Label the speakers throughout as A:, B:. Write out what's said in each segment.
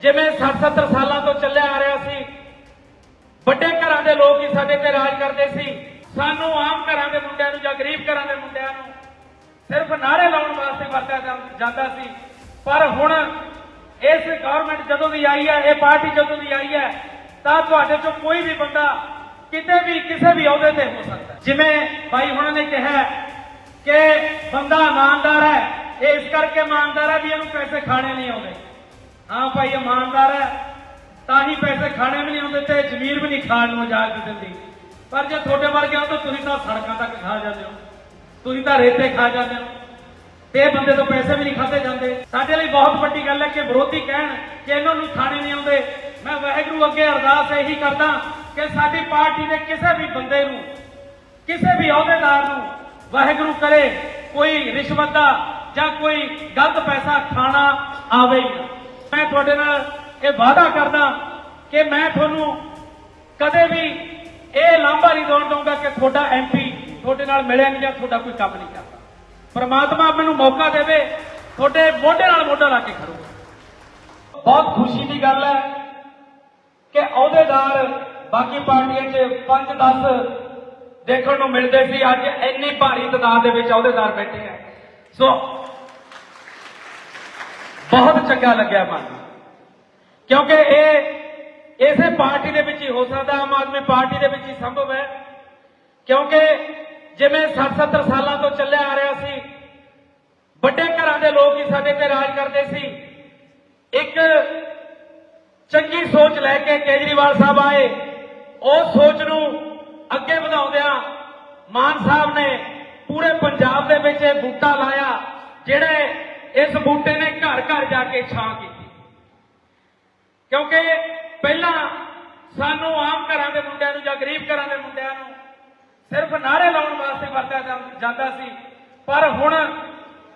A: ਜਿਵੇਂ 60-70 ਸਾਲਾਂ ਤੋਂ ਚੱਲਿਆ ਆ ਰਿਹਾ ਸੀ, ਵੱਡੇ ਘਰਾਂ ਦੇ ਲੋਕ ਹੀ ਸਾਡੇ ਤੇ ਰਾਜ ਕਰਦੇ ਸੀ। ਸਾਨੂੰ ਆਮ ਘਰਾਂ ਦੇ ਮੁੰਡਿਆਂ ਨੂੰ ਜਾਂ ਗਰੀਬ ਘਰਾਂ ਦੇ ਮੁੰਡਿਆਂ ਨੂੰ ਸਿਰਫ ਨਾਰੇ ਲਾਉਣ ਵਾਸਤੇ ਵਰਤਿਆ ਜਾਂਦਾ ਸੀ। ਪਰ ਹੁਣ ਇਸ ਗਵਰਨਮੈਂਟ ਜਦੋਂ ਦੀ ਆਈ ਹੈ, ਇਹ ਪਾਰਟੀ ਜਦੋਂ ਦੀ ਆਈ ਹੈ, ਤਾਂ ਤੁਹਾਡੇ ਚੋਂ ਕੋਈ ਵੀ ਬੰਦਾ ਕਿਤੇ ਵੀ ਕਿਸੇ ਵੀ ਅਹੁਦੇ ਤੇ ਹੋ ਸਕਦਾ। ਜਿਵੇਂ ਭਾਈ ਹੁਣਾਂ ਨੇ ਕਿਹਾ ਕਿ ਬੰਦਾ ਇਮਾਨਦਾਰ ਹੈ, ਇਹ ਇਸ ਕਰਕੇ ਇਮਾਨਦਾਰ ਹੈ ਵੀ ਇਹਨੂੰ ਪੈਸੇ ਖਾਣੇ ਨਹੀਂ ਆਉਂਦੇ। ਹਾਂ ਭਾਈ, ਇਮਾਨਦਾਰ ਹੈ। ਤਾਂ ਹੀ ਪੈਸੇ ਖਾਣੇ ਵੀ ਨਹੀਂ ਆਉਂਦੇ ਤੇ ਜ਼ਮੀਰ ਵੀ ਨਹੀਂ ਖਾਣ ਨੂੰ ਇਜਾਜ਼ਤ ਦਿੰਦੀ। ਪਰ ਜੇ ਤੁਹਾਡੇ ਵਰਗੇ ਹੋ ਤਾਂ ਤੁਸੀਂ ਤਾਂ ਸੜਕਾਂ ਤੱਕ ਖਾ ਜਾਂਦੇ ਹੋ। ਤੁਸੀਂ ਤਾਂ ਰੇਤੇ ਖਾ ਜਾਂਦੇ ਹੋ। ਤੇ ਇਹ ਬੰਦੇ ਤੋਂ ਪੈਸੇ ਵੀ ਨਹੀਂ ਖਾਦੇ ਜਾਂਦੇ। ਸਾਡੇ ਲਈ ਬਹੁਤ ਵੱਡੀ ਗੱਲ ਹੈ ਕਿ ਵਿਰੋਧੀ ਕਹਿਣ ਕਿ ਇਹਨਾਂ ਨੂੰ ਖਾਣੇ ਨਹੀਂ ਆਉਂਦੇ। ਮੈਂ ਵਾਹਿਗੁਰੂ ਅੱਗੇ ਅਰਦਾਸ ਇਹੀ ਕਰਦਾ ਕਿ ਸਾਡੀ ਪਾਰਟੀ ਦੇ ਕਿਸੇ ਵੀ ਬੰਦੇ ਨੂੰ, ਕਿਸੇ ਵੀ ਅਹੁਦੇਦਾਰ ਨੂੰ ਵਾਹਿਗੁਰੂ ਕਰੇ, ਕੋਈ ਰਿਸ਼ਵਤ ਦਾ ਜਾਂ ਕੋਈ ਗਲਤ ਪੈਸਾ ਖਾਣਾ ਆਵੇ ਹੀ ਨਾ। ਮੈਂ ਤੁਹਾਡੇ ਨਾਲ ਇਹ ਵਾਅਦਾ ਕਰਦਾ ਕਿ ਮੈਂ ਤੁਹਾਨੂੰ ਕਦੇ ਵੀ ਇਹ ਲਾਂਭਾ ਨਹੀਂ ਦੇਣ ਦਊਂਗਾ ਕਿ ਤੁਹਾਡਾ ਐਮਪੀ ਤੁਹਾਡੇ ਨਾਲ ਮਿਲਿਆ ਨਹੀਂ ਜਾਂ ਤੁਹਾਡਾ ਕੋਈ ਕੰਮ ਨਹੀਂ ਕਰਦਾ। ਪਰਮਾਤਮਾ ਮੈਨੂੰ ਮੌਕਾ ਦੇਵੇ, ਤੁਹਾਡੇ ਮੋਢੇ ਨਾਲ ਮੋਢਾ ਲਾ ਕੇ ਖੜੂਗਾ ਬਹੁਤ ਖੁਸ਼ੀ ਦੀ ਗੱਲ ਹੈ ਕਿ ਅਹੁਦੇਦਾਰ ਬਾਕੀ ਪਾਰਟੀਆਂ 'ਚ 5-10 ਦੇਖਣ ਨੂੰ ਮਿਲਦੇ ਸੀ। ਅੱਜ ਇੰਨੀ ਭਾਰੀ ਤਾਦਾਦ ਦੇ ਵਿੱਚ ਅਹੁਦੇਦਾਰ ਬੈਠੇ ਆ। ਸੋ ਬਹੁਤ ਚੰਗਾ ਲੱਗਿਆ ਮਨ ਕਿਉਂਕਿ ਇਹ, ਇਸੇ ਪਾਰਟੀ ਦੇ ਵਿੱਚ ਹੀ ਹੋ ਸਕਦਾ, ਆਮ ਆਦਮੀ ਪਾਰਟੀ ਦੇ ਵਿੱਚ ਹੀ ਸੰਭਵ ਹੈ। ਕਿਉਂਕਿ ਜਿਵੇਂ 60-70 ਸਾਲਾਂ ਤੋਂ ਚੱਲਿਆ ਆ ਰਿਹਾ ਸੀ, ਵੱਡੇ ਘਰਾਂ ਦੇ ਲੋਕ ਹੀ ਸਾਡੇ ਤੇ ਰਾਜ ਕਰਦੇ ਸੀ। ਇੱਕ ਚੰਗੀ ਸੋਚ ਲੈ ਕੇ ਕੇਜਰੀਵਾਲ ਸਾਹਿਬ ਆਏ। ਉਹ ਸੋਚ ਨੂੰ ਅੱਗੇ ਵਧਾਉਂਦਿਆਂ ਮਾਨ ਸਾਹਿਬ ਨੇ ਪੂਰੇ ਪੰਜਾਬ ਦੇ ਵਿੱਚ ਇਹ ਬੂਟਾ ਲਾਇਆ, ਜਿਹੜੇ ਇਸ ਬੂਟੇ ਨੇ ਘਰ ਘਰ ਜਾ ਕੇ ਛਾਂ ਕੀਤੀ। ਕਿਉਂਕਿ ਪਹਿਲਾਂ ਸਾਨੂੰ ਆਮ ਘਰਾਂ ਦੇ ਮੁੰਡਿਆਂ ਨੂੰ ਜਾਂ ਗਰੀਬ ਘਰਾਂ ਦੇ ਮੁੰਡਿਆਂ ਨੂੰ ਸਿਰਫ ਨਾਰੇ ਲਾਉਣ ਵਾਸਤੇ ਵਰਤਿਆ ਜਾਂਦਾ ਸੀ। ਪਰ ਹੁਣ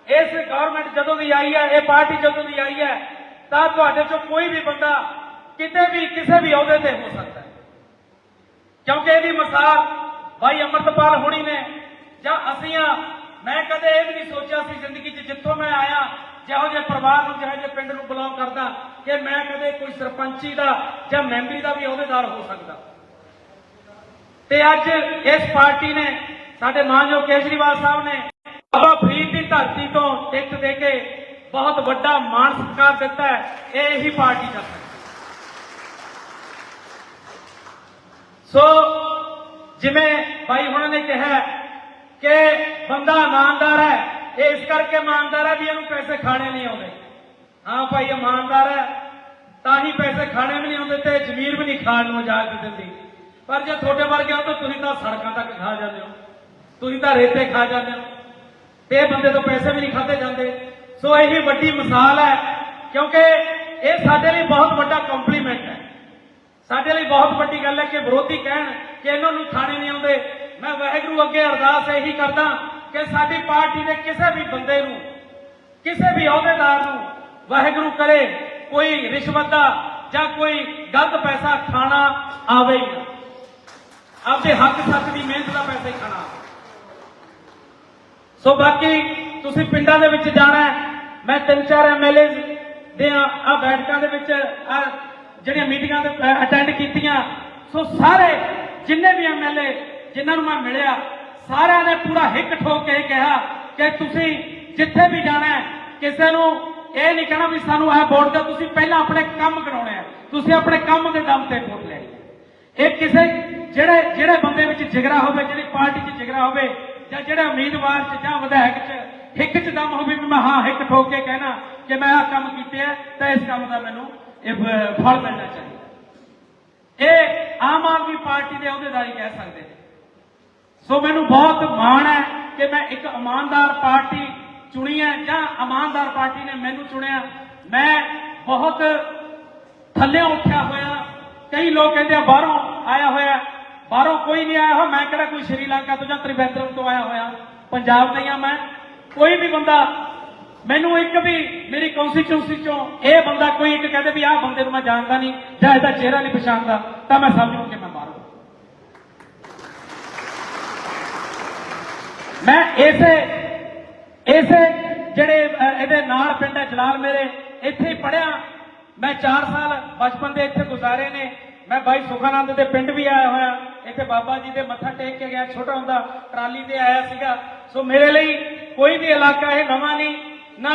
A: ਇਸ ਗਵਰਨਮੈਂਟ ਜਦੋਂ ਦੀ ਆਈ ਹੈ, ਇਹ ਪਾਰਟੀ ਜਦੋਂ ਦੀ ਆਈ ਹੈ, ਤਾਂ ਤੁਹਾਡੇ ਚੋਂ ਕੋਈ ਵੀ ਬੰਦਾ ਕਿਤੇ ਵੀ ਕਿਸੇ ਵੀ ਅਹੁਦੇ ਤੇ ਹੋ ਸਕਦਾ ਹੈ। ਕਿਉਂਕਿ ਇਹਦੀ ਮਿਸਾਲ ਭਾਈ ਅਮਰਤਪਾਲ ਹੋਣੀ ਨੇ, ਜਾਂ ਅਸੀਂ ਮੈਂ ਕਦੇ ਇਹ ਵੀ ਨਹੀਂ ਸੋਚਿਆ ਸੀ ਜ਼ਿੰਦਗੀ 'ਚ ਜਿੱਥੋਂ ਮੈਂ ਆਇਆ, ਜਿਹੋ ਜਿਹੇ ਪਰਿਵਾਰ ਨੂੰ, ਜਿਹੋ ਜਿਹੇ ਪਿੰਡ ਨੂੰ ਬਿਲੋਂਗ ਕਰਦਾ, ਕਿ ਮੈਂ ਕਦੇ ਕੋਈ ਸਰਪੰਚੀ ਦਾ ਜਾਂ ਮੈਂਬਰੀ ਦਾ ਵੀ ਅਹੁਦੇਦਾਰ ਹੋ ਸਕਦਾ। ਤੇ ਅੱਜ ਇਸ ਪਾਰਟੀ ਨੇ ਸਾਡੇ ਮਾਨਯੋਗ ਕੇਜਰੀਵਾਲ ਸਾਹਿਬ ਨੇ ਬਾਬਾ ਫਰੀਦ ਦੀ ਧਰਤੀ ਤੋਂ ਟਿਕਟ ਦੇ ਕੇ ਬਹੁਤ ਵੱਡਾ ਮਾਣ ਸਤਿਕਾਰ ਦਿੱਤਾ ਹੈ, ਇਹ ਹੀ ਪਾਰਟੀ ਦਾ ਸੋ, ਜਿਵੇਂ ਭਾਈ ਹੁਣਾਂ ਨੇ ਕਿਹਾ ਕਿ ਬੰਦਾ ਇਮਾਨਦਾਰ ਹੈ, ਇਹ ਇਸ ਕਰਕੇ ਇਮਾਨਦਾਰ ਹੈ ਵੀ ਇਹਨੂੰ ਪੈਸੇ ਖਾਣੇ ਨਹੀਂ ਆਉਂਦੇ। ਹਾਂ ਭਾਈ, ਇਮਾਨਦਾਰ ਹੈ, ਤਾਂ ਹੀ ਪੈਸੇ ਖਾਣੇ ਵੀ ਨਹੀਂ ਆਉਂਦੇ ਤੇ ਜ਼ਮੀਰ ਵੀ ਨਹੀਂ ਖਾਣ ਨੂੰ ਇਜਾਜ਼ਤ ਦਿੰਦੀ। ਪਰ ਜੇ ਤੁਹਾਡੇ ਵਰਗੇ ਹੋ ਤੁਸੀਂ ਤਾਂ ਸੜਕਾਂ ਤੱਕ ਖਾ ਜਾਂਦੇ ਹੋ। ਤੁਸੀਂ ਤਾਂ ਰੇਤੇ ਖਾ ਜਾਂਦੇ ਹੋ। ਤੇ ਬੰਦੇ ਤੋਂ ਪੈਸੇ ਵੀ ਨਹੀਂ ਖਾਦੇ ਜਾਂਦੇ। ਸੋ ਇਹੀ ਵੱਡੀ ਮਿਸਾਲ ਹੈ, ਕਿਉਂਕਿ ਇਹ ਸਾਡੇ ਲਈ ਬਹੁਤ ਵੱਡਾ ਕੰਪਲੀਮੈਂਟ ਹੈ। ਸਾਡੇ ਲਈ ਬਹੁਤ ਵੱਡੀ ਗੱਲ ਹੈ ਕਿ ਵਿਰੋਧੀ ਕਹਿਣ ਕਿ ਇਹਨਾਂ ਨੂੰ ਖਾਣੇ ਨਹੀਂ ਆਉਂਦੇ। ਮੈਂ ਵਾਹਿਗੁਰੂ ਅੱਗੇ ਅਰਦਾਸ ਇਹੀ ਕਰਦਾ ਕਿ ਸਾਡੀ ਪਾਰਟੀ ਦੇ ਕਿਸੇ ਵੀ ਬੰਦੇ ਨੂੰ, ਕਿਸੇ ਵੀ ਅਹੁਦੇਦਾਰ ਨੂੰ ਵਾਹਿਗੁਰੂ ਕਰੇ, ਕੋਈ ਰਿਸ਼ਵਤ ਦਾ ਜਾਂ ਕੋਈ ਗਲਤ ਪੈਸਾ ਖਾਣਾ ਆਵੇ ਹੀ ਨਾ। ਆਪਦੇ ਹੱਕ ਸੱਚ ਦੀ ਮਿਹਨਤ ਦਾ ਪੈਸਾ ਹੀ ਖਾਣਾ ਸੋ ਬਾਕੀ ਤੁਸੀਂ ਪਿੰਡਾਂ ਦੇ ਵਿੱਚ ਜਾਣਾ ਮੈਂ ਤਿੰਨ ਚਾਰ ਐਮਐਲਏ ਦੇ ਆ ਬੈਠਕਾਂ ਦੇ ਵਿੱਚ, ਆ ਜਿਹੜੀਆਂ ਮੀਟਿੰਗਾਂ ਅਟੈਂਡ ਕੀਤੀਆਂ, ਸੋ ਸਾਰੇ ਜਿੰਨੇ ਵੀ ਐਮਐਲਏ ਜਿਨ੍ਹਾਂ ਨੂੰ ਮੈਂ ਮਿਲਿਆ, ਸਾਰਿਆਂ ਨੇ ਪੂਰਾ ਹਿੱਕ ਠੋਕ ਕੇ ਕਿਹਾ ਕਿ ਤੁਸੀਂ ਜਿੱਥੇ ਵੀ ਜਾਣਾ ਹੈ, ਕਿਸੇ ਨੂੰ ਇਹ ਨਹੀਂ ਕਹਿਣਾ ਵੀ ਸਾਨੂੰ ਇਹ ਵੋਟ ਦਿਓ, ਤੁਸੀਂ ਪਹਿਲਾਂ ਆਪਣੇ ਕੰਮ ਕਰਾਉਣੇ ਆ। ਤੁਸੀਂ ਆਪਣੇ ਕੰਮ ਦੇ ਦਮ ਤੇ ਵੋਟ ਲੈਣੀ ਇਹ ਕਿਸੇ ਜਿਹੜੇ ਜਿਹੜੇ ਬੰਦੇ ਵਿੱਚ ਜਿਗਰਾ ਹੋਵੇ, ਜਿਹੜੀ ਪਾਰਟੀ 'ਚ ਜਿਗਰਾ ਹੋਵੇ, ਜਾਂ ਜਿਹੜੇ ਉਮੀਦਵਾਰ 'ਚ ਜਾਂ ਵਿਧਾਇਕ 'ਚ ਹਿੱਕ 'ਚ ਦਮ ਹੋਵੇ ਵੀ ਮੈਂ ਹਾਂ ਹਿੱਕ ਠੋਕ ਕੇ ਕਹਿਣਾ ਕਿ ਮੈਂ ਆਹ ਕੰਮ ਕੀਤੇ ਆ, ਤਾਂ ਇਸ ਕੰਮ ਦਾ ਮੈਨੂੰ ਇਹ ਫਲ ਮਿਲਣਾ ਚਾਹੀਦਾ। ਇਹ ਆਮ ਆਦਮੀ ਪਾਰਟੀ ਦੇ ਅਹੁਦੇਦਾਰੀ ਕਹਿ ਸਕਦੇ ਨੇ। ਸੋ ਮੈਨੂੰ ਬਹੁਤ ਮਾਣ ਹੈ ਕਿ ਮੈਂ ਇੱਕ ਇਮਾਨਦਾਰ ਪਾਰਟੀ ਚੁਣੀ ਹੈ, ਜਾਂ ਇਮਾਨਦਾਰ ਪਾਰਟੀ ਨੇ ਮੈਨੂੰ ਚੁਣਿਆ। ਮੈਂ ਬਹੁਤ ਥੱਲੇ ਉੱਠਿਆ ਹੋਇਆ। ਕਈ ਲੋਕ ਕਹਿੰਦੇ ਆ, ਬਾਹਰੋਂ ਆਇਆ ਹੋਇਆ ਬਾਹਰੋਂ ਕੋਈ ਨਹੀਂ ਆਇਆ ਹੋਇਆ। ਮੈਂ ਕਿਹੜਾ ਕੋਈ ਸ਼੍ਰੀਲੰਕਾ ਤੋਂ ਜਾਂ ਤ੍ਰਿਵੇਂਦਰਮ ਤੋਂ ਆਇਆ ਹੋਇਆ? ਪੰਜਾਬ ਦਾ ਹੀ ਆ ਮੈਂ। ਕੋਈ ਵੀ ਬੰਦਾ, ਮੈਨੂੰ ਇੱਕ ਵੀ ਮੇਰੀ ਕੌਂਸਟੀਚੁਐਂਸੀ ਚੋਂ ਇਹ ਬੰਦਾ ਕੋਈ ਇੱਕ ਕਹਦੇ ਵੀ, ਆਹ ਬੰਦੇ ਨੂੰ ਮੈਂ ਜਾਣਦਾ ਨਹੀਂ, ਜਾਂ ਇਹਦਾ ਚਿਹਰਾ ਨਹੀਂ ਪਛਾਣਦਾ, ਤਾਂ ਮੈਂ ਸਮਝੂ ਕਿ ਮੈਂ ਇਸੇ ਇਸੇ ਜਿਹੜੇ ਇਹਦੇ ਨਾਲ ਪਿੰਡ ਹੈ ਜਲਾਲ ਮੇਰੇ, ਇੱਥੇ ਹੀ ਪੜਿਆ ਮੈਂ 4 ਸਾਲ ਬਚਪਨ ਦੇ ਇੱਥੇ ਗੁਜ਼ਾਰੇ ਨੇ। ਮੈਂ ਬਾਈ ਸੁਖਾਨੰਦ ਦੇ ਪਿੰਡ ਵੀ ਆਇਆ ਹੋਇਆ। ਇੱਥੇ ਬਾਬਾ ਜੀ ਦੇ ਮੱਥਾ ਟੇਕ ਕੇ ਗਿਆ, ਛੋਟਾ ਹੁੰਦਾ ਟਰਾਲੀ ਤੇ ਆਇਆ ਸੀਗਾ। ਸੋ ਮੇਰੇ ਲਈ ਕੋਈ ਵੀ ਇਲਾਕਾ ਇਹ ਨਵਾਂ ਨਹੀਂ, ਨਾ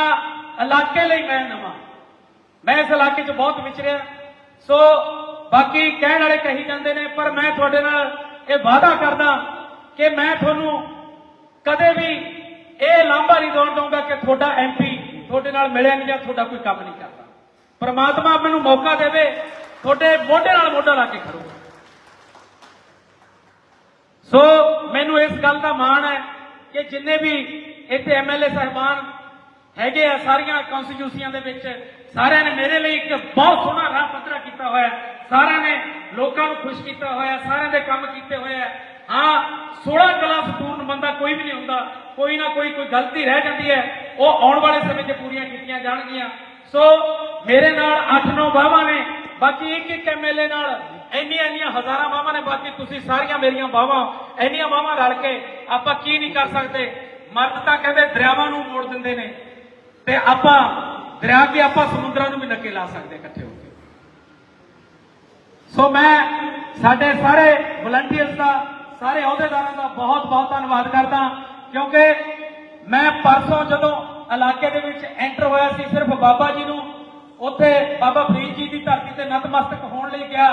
A: ਇਲਾਕੇ ਲਈ ਮੈਂ ਨਵਾਂ। ਮੈਂ ਇਸ ਇਲਾਕੇ 'ਚ ਬਹੁਤ ਵਿਚਰਿਆ। ਸੋ ਬਾਕੀ ਕਹਿਣ ਵਾਲੇ ਕਹੀ ਜਾਂਦੇ ਨੇ, ਪਰ ਮੈਂ ਤੁਹਾਡੇ ਨਾਲ ਇਹ ਵਾਅਦਾ ਕਰਦਾ ਕਿ ਮੈਂ ਤੁਹਾਨੂੰ ਕਦੇ ਵੀ ਇਹ ਲਾਂਭਾ ਨਹੀਂ ਦੇਣ ਦਊਂਗਾ ਕਿ ਤੁਹਾਡਾ ਐਮਪੀ ਤੁਹਾਡੇ ਨਾਲ ਮਿਲਿਆ ਨਹੀਂ ਜਾਂ ਤੁਹਾਡਾ ਕੋਈ ਕੰਮ ਨਹੀਂ ਕਰਦਾ। ਪਰਮਾਤਮਾ ਮੈਨੂੰ ਮੌਕਾ ਦੇਵੇ, ਤੁਹਾਡੇ ਮੋਢੇ ਨਾਲ ਮੋਢਾ ਲਾ ਕੇ ਖੜੂਗਾ ਸੋ ਮੈਨੂੰ ਇਸ ਗੱਲ ਦਾ ਮਾਣ ਹੈ ਕਿ ਜਿੰਨੇ ਵੀ ਇੱਥੇ ਐਮਐਲਏ ਸਾਹਿਬਾਨ ਹੈਗੇ ਆ, ਸਾਰੀਆਂ ਕਨਸਟੀਟਿਊਸੀਆਂ ਦੇ ਵਿੱਚ, ਸਾਰਿਆਂ ਨੇ ਮੇਰੇ ਲਈ ਇੱਕ ਬਹੁਤ ਸੋਹਣਾ ਰਾਹ ਪੱਧਰਾ ਕੀਤਾ ਹੋਇਆ ਸਾਰਿਆਂ ਨੇ ਲੋਕਾਂ ਨੂੰ ਖੁਸ਼ ਕੀਤਾ ਹੋਇਆ ਸਾਰਿਆਂ ਦੇ ਕੰਮ ਕੀਤੇ ਹੋਏ ਆ ਹਾਂ 16 ਕਲਾ ਪੂਰਨ ਬੰਦਾ ਕੋਈ ਵੀ ਨਹੀਂ ਹੁੰਦਾ। ਕੋਈ ਨਾ ਕੋਈ ਕੋਈ ਗਲਤੀ ਰਹਿ ਜਾਂਦੀ ਹੈ। ਉਹ ਆਉਣ ਵਾਲੇ ਸਮੇਂ 'ਚ ਪੂਰੀਆਂ ਕੀਤੀਆਂ ਜਾਣਗੀਆਂ। ਸੋ ਮੇਰੇ ਨਾਲ 8-9 ਬਾਹਾਂ ਨੇ। ਬਾਕੀ ਇੱਕ ਇੱਕ ਐਮਐਲਏ ਨਾਲ ਇੰਨੀਆਂ ਇੰਨੀਆਂ ਹਜ਼ਾਰਾਂ ਬਾਹਾਂ ਨੇ। ਬਾਕੀ ਤੁਸੀਂ ਸਾਰੀਆਂ ਮੇਰੀਆਂ ਬਾਹਾਂ ਇੰਨੀਆਂ ਬਾਹਾਂ ਰਲ ਕੇ ਆਪਾਂ ਕੀ ਨਹੀਂ ਕਰ ਸਕਦੇ? ਮਰਦ ਤਾਂ ਕਹਿੰਦੇ ਦਰਿਆਵਾਂ ਨੂੰ ਮੋੜ ਦਿੰਦੇ ਨੇ। ਤੇ ਆਪਾਂ, ਦਰਿਆ ਕੇ ਆਪਾਂ ਸਮੁੰਦਰਾਂ ਨੂੰ ਵੀ ਨੱਕੇ ਲਾ ਸਕਦੇ ਇਕੱਠੇ ਹੋ ਕੇ। ਸੋ ਮੈਂ, ਸਾਡੇ ਸਾਰੇ ਵਲੰਟੀਅਰਸ ਦਾ ਸਾਰੇ ਅਹੁਦੇਦਾਰਾਂ ਦਾ ਬਹੁਤ ਬਹੁਤ ਧੰਨਵਾਦ ਕਰਦਾ ਕਿਉਂਕਿ ਮੈਂ ਪਰਸੋਂ ਜਦੋਂ ਇਲਾਕੇ ਦੇ ਵਿੱਚ ਐਂਟਰ ਹੋਇਆ ਸੀ ਸਿਰਫ ਬਾਬਾ ਜੀ ਨੂੰ, ਉੱਥੇ ਬਾਬਾ ਫਰੀਦ ਜੀ ਦੀ ਧਰਤੀ ਤੇ ਨਤਮਸਤਕ ਹੋਣ ਲਈ ਗਿਆ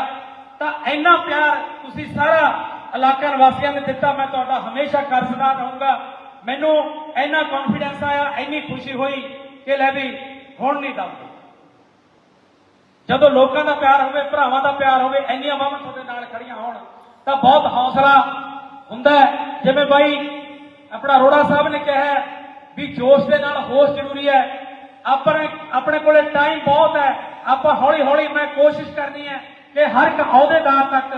A: ਤਾਂ ਇੰਨਾ ਪਿਆਰ ਤੁਸੀਂ ਸਾਰਾ ਇਲਾਕਾ ਨਿਵਾਸੀਆਂ ਨੇ ਦਿੱਤਾ, ਮੈਂ ਤੁਹਾਡਾ ਹਮੇਸ਼ਾ ਕਰਜ਼ਦਾਰ ਰਹੂੰਗਾ। ਮੈਨੂੰ ਇੰਨਾ ਕੌਨਫੀਡੈਂਸ ਆਇਆ, ਇੰਨੀ ਖੁਸ਼ੀ ਹੋਈ ਕਿ ਲੈ ਵੀ ਹੁਣ ਨਹੀਂ ਦਮ ਜਦੋਂ ਲੋਕਾਂ ਦਾ ਪਿਆਰ ਹੋਵੇ, ਭਰਾਵਾਂ ਦਾ ਪਿਆਰ ਹੋਵੇ, ਇੰਨੀਆਂ ਬਾਹਾਂ ਤੁਹਾਡੇ ਨਾਲ ਖੜੀਆਂ ਹੋਣ। ਤਾਂ ਬਹੁਤ ਹੌਸਲਾ ਹੁੰਦਾ ਹੈ। ਜਿਵੇਂ ਬਾਈ ਆਪਣਾ ਰੋੜਾ ਸਾਹਿਬ ਨੇ ਕਿਹਾ ਵੀ ਜੋਸ਼ ਦੇ ਨਾਲ ਹੋਸ਼ ਜ਼ਰੂਰੀ ਹੈ। ਆਪਣੇ ਆਪਣੇ ਕੋਲੇ ਟਾਈਮ ਬਹੁਤ ਹੈ। ਆਪਾਂ ਹੌਲੀ ਹੌਲੀ ਮੈਂ ਕੋਸ਼ਿਸ਼ ਕਰਨੀ ਹੈ ਕਿ ਹਰ ਇੱਕ ਅਹੁਦੇਦਾਰ ਤੱਕ,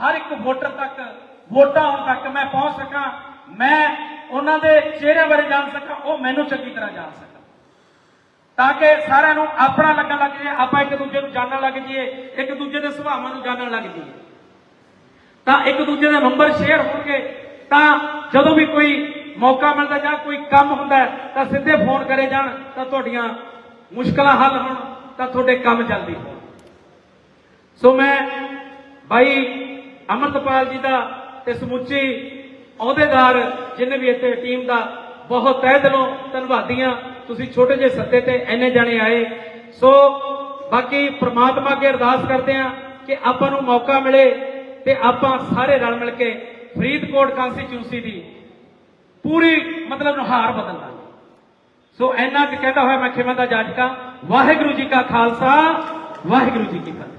A: ਹਰ ਇੱਕ ਵੋਟਰ ਤੱਕ, ਵੋਟਾਂ ਆਉਣ ਤੱਕ ਮੈਂ ਪਹੁੰਚ ਸਕਾਂ। ਮੈਂ ਉਹਨਾਂ ਦੇ ਚਿਹਰੇ ਬਾਰੇ ਜਾਣ ਸਕਾਂ, ਉਹ ਮੈਨੂੰ ਚੰਗੀ ਤਰ੍ਹਾਂ ਜਾਣ ਸਕਾਂ ਤਾਂ ਕਿ ਸਾਰਿਆਂ ਨੂੰ ਆਪਣਾ ਲੱਗਣ ਲੱਗ ਜਾਏ, ਆਪਾਂ ਇੱਕ ਦੂਜੇ ਨੂੰ ਜਾਣਨ ਲੱਗ ਜਾਈਏ, ਇੱਕ ਦੂਜੇ ਦੇ ਸੁਭਾਵਾਂ ਨੂੰ ਜਾਣਨ ਲੱਗ ਜਾਈਏ। ਤਾਂ ਇੱਕ ਦੂਜੇ ਦੇ ਨੰਬਰ ਸ਼ੇਅਰ ਹੋਣਗੇ। ਤਾਂ ਜਦੋਂ ਵੀ ਕੋਈ ਮੌਕਾ ਮਿਲਦਾ ਜਾਂ ਕੋਈ ਕੰਮ ਹੁੰਦਾ ਤਾਂ ਸਿੱਧੇ ਫੋਨ ਕਰੇ ਜਾਣ, ਤਾਂ ਤੁਹਾਡੀਆਂ ਮੁਸ਼ਕਲਾਂ ਹੱਲ ਹੋਣ, ਤਾਂ ਤੁਹਾਡੇ ਕੰਮ ਜਲਦੀ ਹੋਣ। ਸੋ ਮੈਂ ਭਾਈ ਅਮਰਤਪਾਲ ਜੀ ਦਾ ਤੇ ਸਮੁੱਚੀ ਅਹੁਦੇਦਾਰ ਜਿੰਨੇ ਵੀ ਇੱਥੇ ਟੀਮ ਦਾ, ਬਹੁਤ ਤਹਿ ਦਿਲੋਂ ਧੰਨਵਾਦੀਆਂ। ਤੁਸੀਂ ਛੋਟੇ ਜਿਹੇ ਸੱਦੇ ਤੇ ਇੰਨੇ ਜਾਣੇ ਆਏ। ਸੋ ਬਾਕੀ ਪ੍ਰਮਾਤਮਾ ਅੱਗੇ ਅਰਦਾਸ ਕਰਦੇ ਆ ਕਿ ਆਪਾਂ ਨੂੰ ਮੌਕਾ ਮਿਲੇ। ਤੇ ਆਪਾਂ ਸਾਰੇ ਰਲ ਮਿਲ ਕੇ ਫਰੀਦਕੋਟ ਕਾਂਸਟੀਚਿਊਂਸੀ ਦੀ ਪੂਰੀ ਮਤਲਬ ਨੁਹਾਰ ਬਦਲ ਲਾਂਗੇ। ਸੋ ਇੰਨਾ ਕਿ ਕਹਿੰਦਾ ਹੋਇਆ ਮੈਂ ਖਿਮਾ ਦਾ ਜਾਜਕਾ, ਵਾਹਿਗੁਰੂ ਜੀ ਕਾ ਖਾਲਸਾ, ਵਾਹਿਗੁਰੂ ਜੀ ਕੀ ਫਤਿਹ।